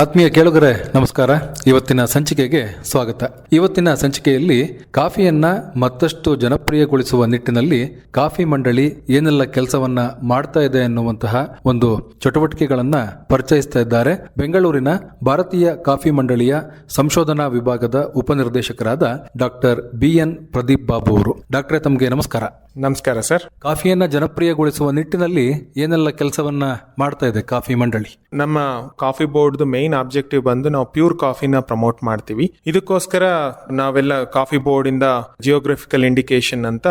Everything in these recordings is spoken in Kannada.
ಆತ್ಮೀಯ ಕೇಳುಗರೆ ನಮಸ್ಕಾರ. ಇವತ್ತಿನ ಸಂಚಿಕೆಗೆ ಸ್ವಾಗತ. ಇವತ್ತಿನ ಸಂಚಿಕೆಯಲ್ಲಿ ಕಾಫಿಯನ್ನ ಮತ್ತಷ್ಟು ಜನಪ್ರಿಯಗೊಳಿಸುವ ನಿಟ್ಟಿನಲ್ಲಿ ಕಾಫಿ ಮಂಡಳಿ ಏನೆಲ್ಲ ಕೆಲಸವನ್ನ ಮಾಡ್ತಾ ಇದೆ ಎನ್ನುವಂತಹ ಒಂದು ಚಟುವಟಿಕೆಗಳನ್ನ ಪರಿಚಯಿಸ್ತಾ ಇದ್ದಾರೆ. ಬೆಂಗಳೂರಿನ ಭಾರತೀಯ ಕಾಫಿ ಮಂಡಳಿಯ ಸಂಶೋಧನಾ ವಿಭಾಗದ ಉಪನಿರ್ದೇಶಕರಾದ doctor B N Pradeep Babu ಅವರು. ಡಾಕ್ಟರ್ ತಮಗೆ ನಮಸ್ಕಾರ. ನಮಸ್ಕಾರ ಸರ್. ಕಾಫಿಯನ್ನ ಜನಪ್ರಿಯಗೊಳಿಸುವ ನಿಟ್ಟಿನಲ್ಲಿ ಏನೆಲ್ಲ ಕೆಲಸವನ್ನ ಮಾಡ್ತಾ ಇದೆ ಕಾಫಿ ಮಂಡಳಿ? ನಮ್ಮ ಕಾಫಿ ಬೋರ್ಡ್ದು ಮೇನ್ ಆಬ್ಜೆಕ್ಟಿವ್ ಬಂದು ನಾವು ಪ್ಯೂರ್ ಕಾಫಿನ ಪ್ರಮೋಟ್ ಮಾಡ್ತೀವಿ. ಇದಕ್ಕೋಸ್ಕರ ನಾವೆಲ್ಲ ಕಾಫಿ ಬೋರ್ಡ್ ಇಂದ ಜಿಯೋಗ್ರಫಿಕಲ್ ಇಂಡಿಕೇಶನ್ ಅಂತ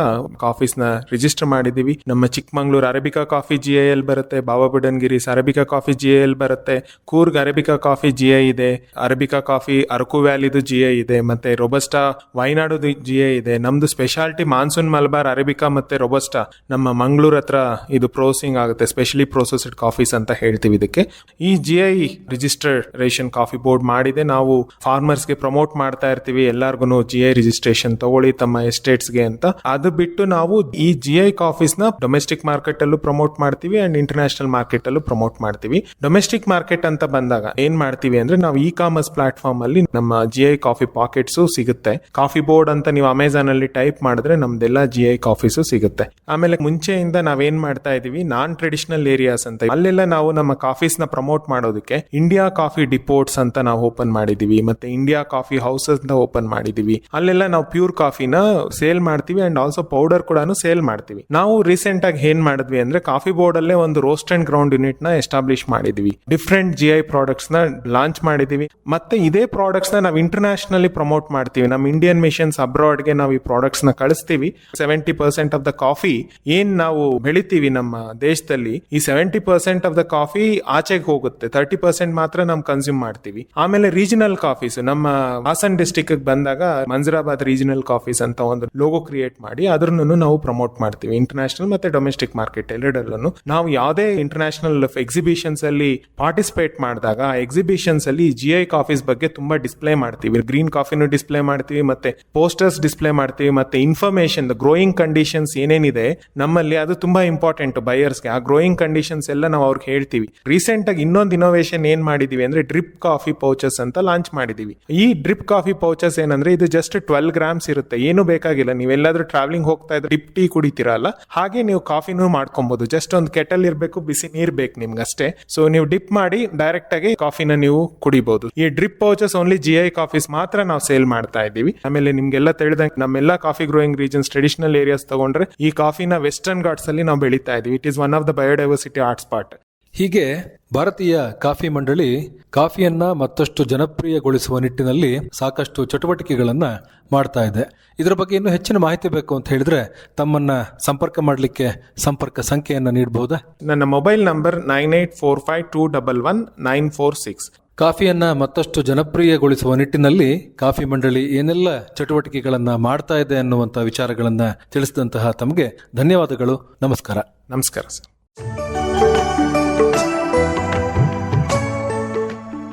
ಕಾಫೀಸ್ನ ರಿಜಿಸ್ಟರ್ ಮಾಡಿದೀವಿ ನಮ್ಮ Chikmagalur arabica coffee G I L ಬರುತ್ತೆ Baba ಬುಡನ್ಗಿರಿಸ್ arabica coffee G L ಬರುತ್ತೆ, Coorg arabica coffee G I ಇದೆ ಅರೇಬಿಕಾ ಕಾಫಿ ಅರಕು ವ್ಯಾಲಿದು ಜಿ ಐ ಇದೆ, ಮತ್ತೆ ರೊಬಸ್ಟಾ ವೈನಾಡು ಜಿ ಐ ಇದೆ. ನಮ್ದು ಸ್ಪೆಷಾಲಿಟಿ ಮಾನ್ಸೂನ್ ಮಲಬಾರ್ ಅರೇಬಿಕಾ ಮತ್ತೆ ರೊಬಸ್ಟಾ ನಮ್ಮ ಮಂಗ್ಳೂರ್ ಹತ್ರ ಇದು ಪ್ರೋಸಿಂಗ್ ಆಗುತ್ತೆ ಸ್ಪೆಷಲಿ ಪ್ರೊಸೆಸ್ಡ್ ಕಾಫೀಸ್ ಅಂತ ಹೇಳ್ತೀವಿ ಇದಕ್ಕೆ. ಈ G I registration coffee board ಮಾಡಿದೆ. ನಾವು ಫಾರ್ಮರ್ಸ್ಗೆ ಪ್ರಮೋಟ್ ಮಾಡ್ತಾ ಇರ್ತೀವಿ. ಎಲ್ಲಾರ್ಗು ಜಿ ಐ ರಿಜಿಸ್ಟ್ರೇಷನ್ ತಗೊಳ್ಳಿ ತಮ್ಮ ಎಸ್ಟೇಟ್ಸ್ಗೆ ಅಂತ. ಅದು ಬಿಟ್ಟು ನಾವು ಈ ಜಿ ಐ ನ ಡೊಮೆಸ್ಟಿಕ್ ಮಾರ್ಕೆಟ್ ಅಲ್ಲೂ ಪ್ರಮೋಟ್ ಮಾಡ್ತೀವಿ ಅಂಡ್ ಇಂಟರ್ನ್ಯಾಷನಲ್ ಮಾರ್ಕೆಟ್ ಅಲ್ಲೂ ಪ್ರಮೋಟ್ ಮಾಡ್ತೀವಿ. ಡೊಮೆಸ್ಟಿಕ್ ಮಾರ್ಕೆಟ್ ಅಂತ ಬಂದಾಗ ಏನ್ ಮಾಡ್ತೀವಿ ಅಂದ್ರೆ ನಾವು ಇ ಕಾಮರ್ಸ್ ಪ್ಲಾಟ್ಫಾರ್ಮ್ ಅಲ್ಲಿ ನಮ್ಮ ಜಿ ಐ ಕಾಫಿ ಪಾಕೆಟ್ಸ್ ಸಿಗುತ್ತೆ. ಕಾಫಿ ಬೋರ್ಡ್ ಅಂತ ನೀವು ಅಮೆಝಾನ್ ಅಲ್ಲಿ ಟೈಪ್ ಮಾಡಿದ್ರೆ ನಮ್ದೆಲ್ಲ ಜಿ ಐ ಕಾಫೀಸು ಸಿಗುತ್ತೆ. ಆಮೇಲೆ ಮುಂಚೆಯಿಂದ ನಾವೇನ್ ಮಾಡ್ತಾ ಇದೀವಿ? ನಾನ್ ಟ್ರೆಡಿಷನಲ್ ಏರಿಯಾಸ್ ಅಂತ. ಅಲ್ಲೆಲ್ಲ ನಾವು ನಮ್ಮ ಕಾಫೀಸ್ನ ಪ್ರಮೋಟ್ ಮಾಡೋದಕ್ಕೆ ಇಂಡಿಯಾ ಡಿಪೋರ್ಟ್ಸ್ ಅಂತ ನಾವು ಓಪನ್ ಮಾಡಿದೀವಿ, ಮತ್ತೆ ಇಂಡಿಯಾ ಕಾಫಿ ಹೌಸಸ್ ಅಂತ ಓಪನ್ ಮಾಡಿದೀವಿ. ಅಲ್ಲೆಲ್ಲ ನಾವು ಪ್ಯೂರ್ ಕಾಫಿನ ಸೇಲ್ ಮಾಡ್ತೀವಿ ಅಂಡ್ ಆಲ್ಸೋ ಪೌಡರ್ ಕೂಡ ಸೇಲ್ ಮಾಡ್ತೀವಿ. ನಾವು ರೀಸೆಂಟ್ ಆಗಿ ಏನ್ ಮಾಡಿದ್ವಿ ಅಂದ್ರೆ ಕಾಫಿ ಬೋರ್ಡ್ ಅಲ್ಲೇ ಒಂದು ರೋಸ್ಟ್ ಅಂಡ್ ಗ್ರೌಂಡ್ ಯೂನಿಟ್ನ ಎಸ್ಟಾಬ್ಲಿಷ್ ಮಾಡಿದೀವಿ. ಡಿಫ್ರೆಂಟ್ ಜಿ ಐ ಪ್ರಾಡಕ್ಟ್ಸ್ನ ಲಾಂಚ್ ಮಾಡಿದೀವಿ. ಮತ್ತೆ ಇದೇ ಪ್ರಾಡಕ್ಟ್ಸ್ನ ನಾವು ಇಂಟರ್ನ್ಯಾಷನಲಿ ಪ್ರಮೋಟ್ ಮಾಡ್ತೀವಿ. ನಮ್ಮ ಇಂಡಿಯನ್ ಮಿಷನ್ಸ್ ಅಬ್ರಾಡ್ಗೆ ನಾವು ಈ ಪ್ರಾಡಕ್ಟ್ಸ್ನ ಕಳಿಸ್ತೀವಿ. Seventy percent of the coffee ಏನ್ ನಾವು ಬೆಳಿತೀವಿ ನಮ್ಮ ದೇಶದಲ್ಲಿ, ಈ seventy percent of the coffee ಆಚೆಗೆ ಹೋಗುತ್ತೆ. ತರ್ಟಿ ಪರ್ಸೆಂಟ್ ಮಾತ್ರ ನಾವು ಕನ್ಸ್ಯೂಮ್ ಮಾಡ್ತೀವಿ. ಆಮೇಲೆ ರೀಜನಲ್ ಕಾಫೀಸ್ ನಮ್ಮ ಹಾಸನ್ ಡಿಸ್ಟಿಕ್ ಬಂದಾಗ ಮಂಜರಾಬಾದ್ ರೀಜನಲ್ ಕಾಫೀಸ್ ಅಂತ ಒಂದು ಲೋಗೋ ಕ್ರಿಯೇಟ್ ಮಾಡಿ ಅದ್ರನ್ನು ನಾವು ಪ್ರಮೋಟ್ ಮಾಡ್ತೀವಿ. ಇಂಟರ್ನ್ಯಾಷನಲ್ ಮತ್ತೆ ಡೊಮೆಸ್ಟಿಕ್ ಮಾರ್ಕೆಟ್ ಎರಡರಲ್ಲೂ ನಾವು ಯಾವುದೇ ಇಂಟರ್ನ್ಯಾಷನಲ್ ಎಕ್ಸಿಬಿಷನ್ಸ್ ಅಲ್ಲಿ ಪಾರ್ಟಿಸಿಪೇಟ್ ಮಾಡಿದಾಗ ಆ ಎಕ್ಸಿಬಿಷನ್ಸ್ ಅಲ್ಲಿ ಜಿ ಐ ಕಾಫೀಸ್ ಬಗ್ಗೆ ತುಂಬಾ ಡಿಸ್ಪ್ಲೇ ಮಾಡ್ತೀವಿ. ಗ್ರೀನ್ ಕಾಫಿನೂ ಡಿಸ್ಪ್ಲೇ ಮಾಡ್ತೀವಿ, ಮತ್ತೆ ಪೋಸ್ಟರ್ಸ್ ಡಿಸ್ಪ್ಲೇ ಮಾಡ್ತೀವಿ, ಮತ್ತೆ ಇನ್ಫಾರ್ಮೇಶನ್ ಗ್ರೋಯಿಂಗ್ ಕಂಡೀಷನ್ಸ್ ಏನೇನಿದೆ ನಮ್ಮಲ್ಲಿ ಅದು ತುಂಬಾ ಇಂಪಾರ್ಟೆಂಟ್ ಬಯರ್ಸ್ಗೆ ಆ ಗ್ರೋಯಿಂಗ್ ಕಂಡೀಷನ್ಸ್ ಎಲ್ಲ ನಾವು ಅವ್ರಿಗೆ ಹೇಳ್ತೀವಿ. ರೀಸೆಂಟ್ ಆಗಿ ಇನ್ನೊಂದು ಇನೋವೇಶನ್ ಏನ್ ಮಾಡಿದೀವಿ ಅಂದ್ರೆ ಡ್ರಿಪ್ ಕಾಫಿ ಪೌಚಸ್ ಅಂತ ಲಾಂಚ್ ಮಾಡಿದೀವಿ. ಈ ಡ್ರಿಪ್ ಕಾಫಿ ಪೌಚಸ್ ಏನಂದ್ರೆ ಇದು ಜಸ್ಟ್ ಟ್ವೆಲ್ ಗ್ರಾಮ್ಸ್ ಇರುತ್ತೆ. ಏನು ಬೇಕಾಗಿಲ್ಲ. ನೀವೆಲ್ಲಾದ್ರೂ ಟ್ರಾವೆಲಿಂಗ್ ಹೋಗ್ತಾ ಇದ್ರೆ ಡಿಪ್ ಟೀ ಕುಡಿತೀರಲ್ಲ ಹಾಗೆ ನೀವು ಕಾಫಿನೂ ಮಾಡ್ಕೊಬಹುದು ಜಸ್ಟ್ ಒಂದು ಕೆಟಲ್ ಇರಬೇಕು, ಬಿಸಿ ನೀರ್ ಬೇಕು ನಿಮ್ಗೆ ಅಷ್ಟೇ ಸೊ ನೀವು ಡಿಪ್ ಮಾಡಿ ಡೈರೆಕ್ಟ್ ಆಗಿ ಕಾಫಿನ ನೀವು ಕುಡಿಬಹುದು ಈ drip pouches only G I coffees ಮಾತ್ರ ನಾವು ಸೇಲ್ ಮಾಡ್ತಾ ಇದ್ದೀವಿ. ಆಮೇಲೆ ನಿಮ್ಗೆಲ್ಲ ತಿಳಿದಂಗೆ ನಮ್ಮೆಲ್ಲ coffee growing regions traditional areas ತಗೊಂಡ್ರೆ ಈ ಕಾಫಿನ ವೆಸ್ಟರ್ನ್ ಘಾಟ್ಸ್ ಅಲ್ಲಿ ನಾವು ಬೆಳೀತಾ ಇದೀವಿ it is one of the biodiversity hotspot ಹೀಗೆ ಭಾರತೀಯ ಕಾಫಿ ಮಂಡಳಿ ಕಾಫಿಯನ್ನ ಮತ್ತಷ್ಟು ಜನಪ್ರಿಯಗೊಳಿಸುವ ನಿಟ್ಟಿನಲ್ಲಿ ಸಾಕಷ್ಟು ಚಟುವಟಿಕೆಗಳನ್ನ ಮಾಡ್ತಾ ಇದೆ. ಇದರ ಬಗ್ಗೆ ಇನ್ನೂ ಹೆಚ್ಚಿನ ಮಾಹಿತಿ ಬೇಕು ಅಂತ ಹೇಳಿದ್ರೆ ತಮ್ಮನ್ನ ಸಂಪರ್ಕ ಮಾಡಲಿಕ್ಕೆ ಸಂಪರ್ಕ ಸಂಖ್ಯೆಯನ್ನು ನೀಡಬಹುದಾ ನನ್ನ mobile number nine eight four five two double one nine four six. ಕಾಫಿಯನ್ನ ಮತ್ತಷ್ಟು ಜನಪ್ರಿಯಗೊಳಿಸುವ ನಿಟ್ಟಿನಲ್ಲಿ ಕಾಫಿ ಮಂಡಳಿ ಏನೆಲ್ಲ ಚಟುವಟಿಕೆಗಳನ್ನ ಮಾಡ್ತಾ ಇದೆ ಅನ್ನುವಂಥ ವಿಚಾರಗಳನ್ನ ತಿಳಿಸಿದಂತಹ ತಮಗೆ ಧನ್ಯವಾದಗಳು. ನಮಸ್ಕಾರ. ನಮಸ್ಕಾರ ಸರ್.